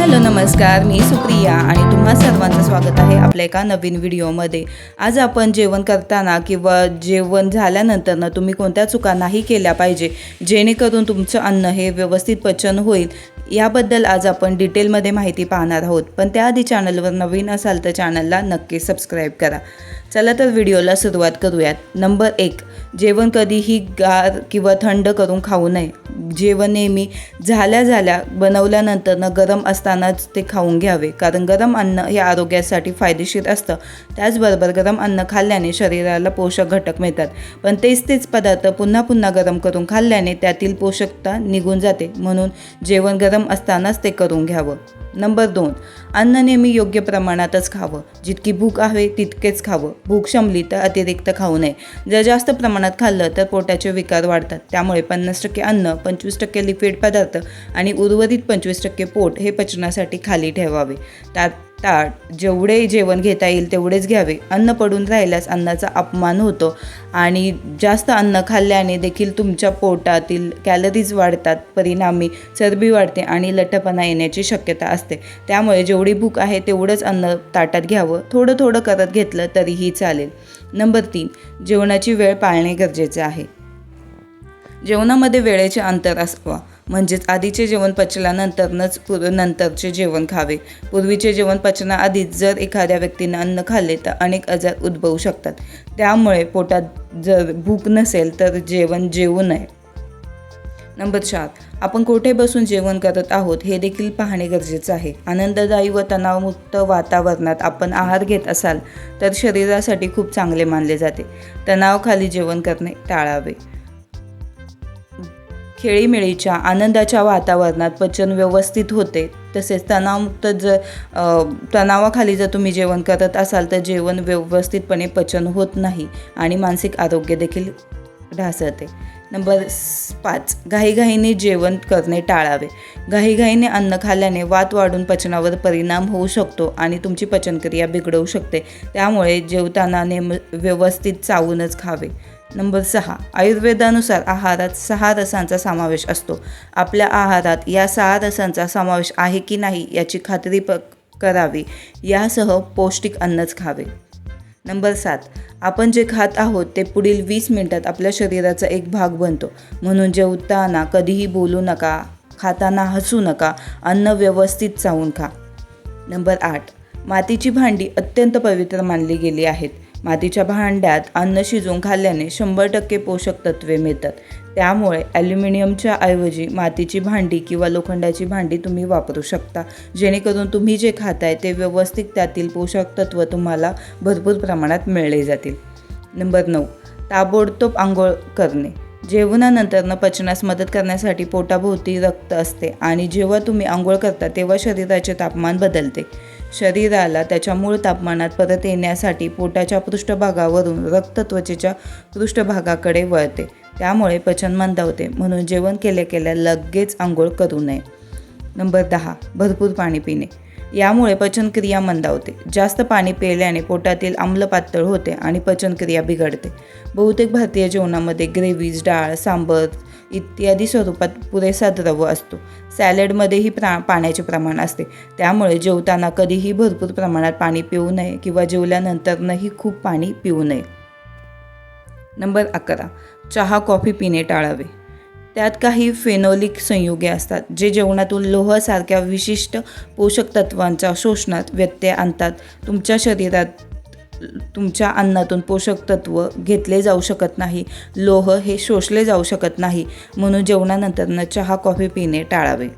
Hello नमस्कार. मी सुप्रिया आणि तुम्हा सर्वांचं स्वागत आहे आपल्या एका नवीन व्हिडिओमध्ये. आज आपण जेवण करताना किंवा जेवण झाल्यानंतर ना तुम्ही कोणत्या चुका नाही केल्या पाहिजे जेणेकरून तुमचं अन्न हे व्यवस्थित पचन होईल याबद्दल आज आपण डिटेलमध्ये माहिती पाहणार आहोत. पण त्याआधी चॅनलवर नवीन असाल तर चॅनलला नक्की सबस्क्राईब करा. चला तर व्हिडिओला सुरुवात करूयात. नंबर एक जेवण कधीही गार किंवा थंड करून खाऊ नये. जेवण नेहमी झाल्या झाल्या बनवल्यानंतर गरम असतानाच ते खाऊन घ्यावे. कारण गरम अन्न हे आरोग्यासाठी फायदेशीर असतं. त्याचबरोबर गरम अन्न खाल्ल्याने शरीराला पोषक घटक मिळतात. पण तेच तेच पदार्थ पुन्हा पुन्हा गरम करून खाल्ल्याने त्यातील पोषकता निघून जाते. म्हणून जेवण गरम असतानाच ते करून घ्यावं. नंबर दोन अन्न नेहमी योग्य प्रमाणातच खावं. जितकी भूक आहे तितकेच खावं. भूक शमली तर अतिरिक्त खाऊ नये. जर जास्त प्रमाणात खाल्लं तर पोटाचे विकार वाढतात. त्यामुळे पन्नास टक्के अन्न पंचवीस टक्के लिक्विड पदार्थ आणि उर्वरित पंचवीस टक्के पोट हे पचनासाठी खाली ठेवावे. त्यात ताट जेवढे जेवण घेता येईल तेवढेच घ्यावे. अन्न पडून राहिल्यास अन्नाचा अपमान होतो. आणि जास्त अन्न खाल्ल्याने देखील तुमच्या पोटातील कॅलरीज वाढतात परिणामी चरबी वाढते आणि लठ्ठपणा येण्याची शक्यता असते. त्यामुळे जेवढी भूक आहे तेवढंच अन्न ताटात घ्यावं. थोडं थोडं करत घेतलं तरीही चालेल. नंबर तीन जेवणाची वेळ पाळणे गरजेचे आहे. जेवणामध्ये वेळेचे अंतर असावं. म्हणजेच आधीचे जेवण पचल्यानंतरनंच पूर्व नंतरचे जेवण खावे. पूर्वीचे जेवण पचनाआधीच जर एखाद्या व्यक्तीनं अन्न खाल्ले तर अनेक आजार उद्भवू शकतात. त्यामुळे पोटात जर भूक नसेल तर जेवण जेवू नये. नंबर चार आपण कोठे बसून जेवण करत आहोत हे देखील पाहणे गरजेचं आहे. आनंददायी व तणावमुक्त वातावरणात आपण आहार घेत असाल तर शरीरासाठी खूप चांगले मानले जाते. तणावाखाली जेवण करणे टाळावे. खेळीमेळीच्या आनंदाच्या वातावरणात पचन व्यवस्थित होते. तसेच तणावमुक्त जर तणावाखाली जर तुम्ही जेवण करत असाल तर जेवण व्यवस्थितपणे पचन होत नाही आणि मानसिक आरोग्य देखील ढासळते. नंबर पाच घाईघाईने जेवण करणे टाळावे. घाईघाईने अन्न खाल्ल्याने वात वाढून पचनावर परिणाम होऊ शकतो आणि तुमची पचनक्रिया बिघडवू शकते. त्यामुळे जेवताना नेम व्यवस्थित चावूनच खावे. नंबर सहा आयुर्वेदानुसार आहारात सहा रसांचा समावेश असतो. आपल्या आहारात या सहा रसांचा समावेश आहे की नाही याची खात्री प करावी. यासह पौष्टिक अन्नच खावे. नंबर सात आपण जे खात आहोत ते पुढील वीस मिनिटात आपल्या शरीराचा एक भाग बनतो. म्हणून जेवताना कधीही बोलू नका खाताना हसू नका अन्न व्यवस्थित चावून खा. नंबर आठ मातीची भांडी अत्यंत पवित्र मानली गेली आहेत. मातीच्या भांड्यात अन्न शिजवून खाल्ल्याने शंभर टक्के पोषक तत्वे मिळतात. त्यामुळे ॲल्युमिनियमच्या ऐवजी मातीची भांडी किंवा लोखंडाची भांडी तुम्ही वापरू शकता. जेणेकरून तुम्ही जे खाताय ते व्यवस्थित त्यातील पोषक तत्व तुम्हाला भरपूर प्रमाणात मिळले जातील. नंबर नऊ ताबडतोब आंघोळ करणे. जेवणानंतरनं पचनास मदत करण्यासाठी पोटाभोवती रक्त असते आणि जेव्हा तुम्ही आंघोळ करता तेव्हा शरीराचे तापमान बदलते. शरीराला त्याच्या मूळ तापमानात परत येण्यासाठी पोटाच्या पृष्ठभागावरून रक्त त्वचेच्या पृष्ठभागाकडे वळते. त्यामुळे पचन मंदावते. म्हणून जेवण केल्या केल्या लगेच आंघोळ करू नये. नंबर दहा भरपूर पाणी पिणे. यामुळे पचनक्रिया मंदावते. जास्त पाणी पिल्याने पोटातील आम्ल पातळ होते आणि पचनक्रिया बिघडते. बहुतेक भारतीय जेवणामध्ये ग्रेव्हीज डाळ सांबर इत्यादी स्वरूपात पुरेसा द्रव असतो. सॅलडमध्येही प्रा पाण्याचे प्रमाण असते. त्यामुळे जेवताना कधीही भरपूर प्रमाणात पाणी पिऊ नये किंवा जेवल्यानंतरनंही खूप पाणी पिऊ नये. नंबर अकरा. चहा कॉफी पिणे टाळावे. त्यात काही फेनोलिक संयुगे असतात जे जेवणातून लोहसारख्या विशिष्ट पोषक तत्वांच्या शोषणात व्यत्यय आणतात. तुमच्या शरीरात तुमच्या अन्नातून पोषक तत्व घेतले जाऊ शकत नाही. लोह हे शोषले जाऊ शकत नाही. म्हणून जेवणानंतरनं चहा कॉफी पिणे टाळावे.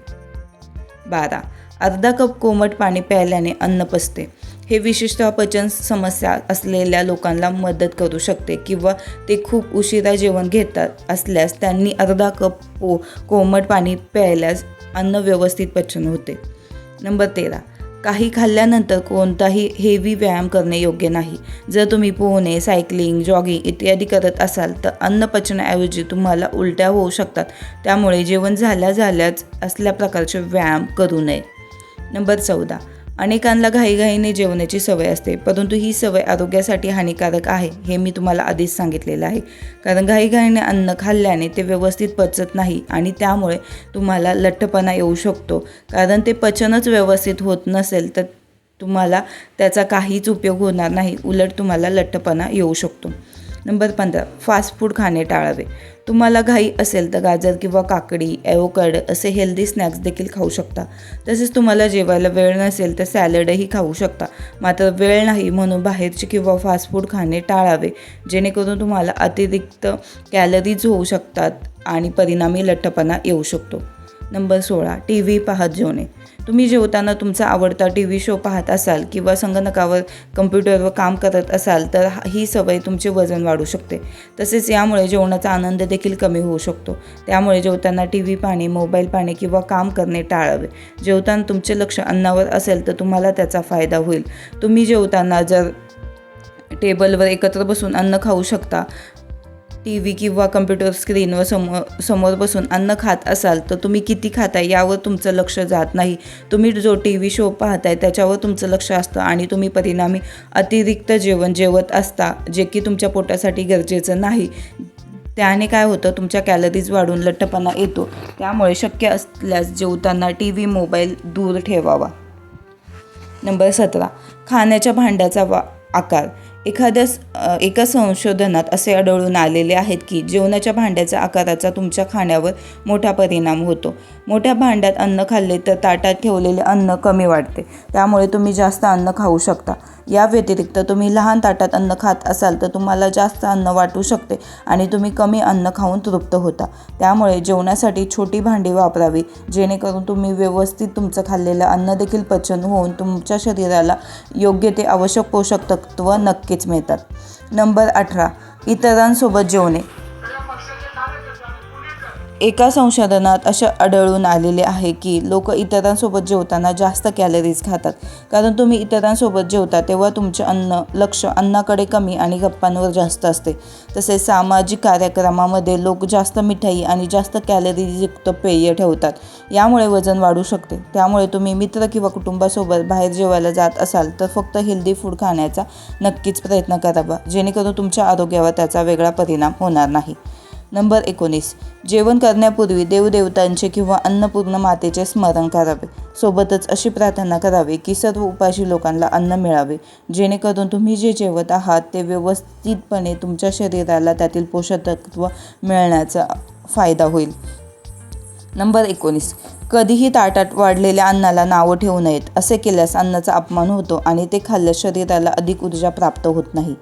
बारा. अर्धा कप कोमट पाणी प्यायल्याने अन्न पचते. हे विशिष्ट पचन समस्या असलेल्या लोकांना मदत करू शकते किंवा ते खूप उशिरा जेवण घेतात असल्यास त्यांनी अर्धा कप पो कोमट पाणी प्यायल्यास अन्न व्यवस्थित पचन होते. नंबर तेरा. काही खाल्ल्यानंतर कोणताही हेवी व्यायाम करणे योग्य नाही. जर तुम्ही पोहणे सायकलिंग जॉगिंग इत्यादी करत असाल तर अन्न पचण्याऐवजी तुम्हाला उलट्या होऊ शकतात. त्यामुळे जेवण झाल्या झाल्याच असल्या प्रकारचे व्यायाम करू नये. नंबर चौदा. अनेकांना घाईघाईने जेवण्याची सवय असते परंतु ही सवय आरोग्यासाठी हानिकारक आहे हे मी तुम्हाला आधीच सांगितलेलं आहे. कारण घाईघाईने अन्न खाल्ल्याने ते व्यवस्थित पचत नाही आणि त्यामुळे तुम्हाला लठ्ठपणा येऊ शकतो. कारण ते पचनच व्यवस्थित होत नसेल तर तुम्हाला त्याचा काहीच उपयोग होणार नाही उलट तुम्हाला लठ्ठपणा येऊ शकतो. नंबर पंधरा फास्ट फूड खाणे टाळावे. तुम्हाला घाई असेल तर गाजर किंवा काकडी ॲवोकाड असे हेल्दी स्नॅक्स देखील खाऊ शकता. तसेच तुम्हाला जेवायला वेळ नसेल तर सॅलडही खाऊ शकता. मात्र वेळ नाही म्हणून बाहेरचे किंवा फास्ट फूड खाणे टाळावे जेणेकरून तुम्हाला अतिरिक्त कॅलरीज होऊ शकतात आणि परिणामी लठ्ठपणा येऊ शकतो. नंबर सोळा टी व्ही पाहत जेवणे. तुम्ही जेवताना तुमचा आवडता टी व्ही शो पाहत असाल किंवा संगणकावर कम्प्युटरवर काम करत असाल तर हा- ही सवय तुमचे वजन वाढू शकते. तसेच यामुळे जेवणाचा आनंद देखील कमी होऊ शकतो. त्यामुळे जेवताना टी व्ही पाहणे मोबाईल पाहणे किंवा काम करणे टाळावे. जेवताना तुमचे लक्ष अन्नावर असेल तर तुम्हाला त्याचा फायदा होईल. तुम्ही जेवताना जर टेबलवर एकत्र बसून अन्न खाऊ शकता टी व्ही किंवा कम्प्युटर स्क्रीनवर समोर समोर बसून अन्न खात असाल तर तुम्ही किती खाताय यावर तुमचं लक्ष जात नाही. तुम्ही जो टी व्ही शो पाहताय त्याच्यावर तुमचं लक्ष असतं आणि तुम्ही परिणामी अतिरिक्त जेवण जेवत असता जे की तुमच्या पोटासाठी गरजेचं नाही. त्याने काय होतं तुमच्या कॅलरीज वाढून लठ्ठपणा येतो. त्यामुळे शक्य असल्यास जेवताना टी व्ही मोबाईल दूर ठेवावा. नंबर सतरा. खाण्याच्या भांड्याचा वा आकार. एखाद्या एका संशोधनात असे आढळून आलेले आहेत की जेवणाच्या भांड्याच्या आकाराचा तुमच्या खाण्यावर मोठा परिणाम होतो. मोठ्या भांड्यात अन्न खाल्ले तर ताटात ठेवलेले अन्न कमी वाढते. त्यामुळे तुम्ही जास्त अन्न खाऊ शकता. या व्यतिरिक्त तुम्ही लहान ताटात अन्न खात असाल तर तुम्हाला जास्त अन्न वाटू शकते आणि तुम्ही कमी अन्न खाऊन तृप्त होता. त्यामुळे जेवणासाठी छोटी भांडी वापरावी जेणेकरून तुम्ही व्यवस्थित तुमचं खाल्लेलं अन्न देखील पचन होऊन तुमच्या शरीराला योग्य ते आवश्यक पोषक तत्व नक्कीच मिळतात. नंबर अठरा इतरांसोबत जेवणे. एका संशोधनात असे आढळून आलेले आहे की लोक इतरांसोबत जेवताना जास्त कॅलरीज खातात. कारण तुम्ही इतरांसोबत जेवता तेव्हा तुमचे अन्न लक्ष अन्नाकडे कमी आणि गप्पांवर जास्त असते. तसेच सामाजिक कार्यक्रमामध्ये लोक जास्त मिठाई आणि जास्त कॅलरीजयुक्त पेय ठेवतात. यामुळे वजन वाढू शकते. त्यामुळे तुम्ही मित्र किंवा कुटुंबासोबत बाहेर जेवायला जात असाल तर फक्त हेल्दी फूड खाण्याचा नक्कीच प्रयत्न करावा. जेणेकरून तुमच्या आरोग्यावर त्याचा वेगळा परिणाम होणार नाही. नंबर एकोणीस. जेवण करण्यापूर्वी देवदेवतांचे किंवा अन्नपूर्ण मातेचे स्मरण करावे. सोबतच अशी प्रार्थना करावी की सर्व उपाशी लोकांना अन्न मिळावे. जेणेकरून तुम्ही जे जेवत आहात ते व्यवस्थितपणे तुमच्या शरीराला त्यातील पोषक तत्व मिळण्याचा फायदा होईल. नंबर एकोणीस. कधीही ताटात वाढलेल्या अन्नाला नावं ठेवू नयेत. असे केल्यास अन्नाचा अपमान होतो आणि ते खाल्ल्यास शरीराला अधिक ऊर्जा प्राप्त होत नाही.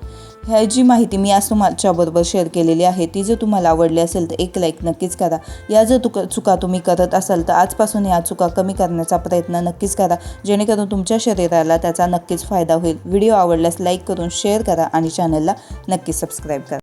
ह्या जी माहिती मी आज तुमच्याबरोबर शेअर केलेली आहे. ती जर तुम्हाला आवडली असेल तर एक लाईक नक्कीच करा. या जर तुक चुका तुम्ही करत असाल तर आजपासून या चुका कमी करण्याचा प्रयत्न नक्कीच करा. जेणेकरून तुमच्या शरीराला त्याचा नक्कीच फायदा होईल. व्हिडिओ आवडल्यास लाईक करून शेअर करा आणि चॅनलला नक्कीच सबस्क्राईब करा.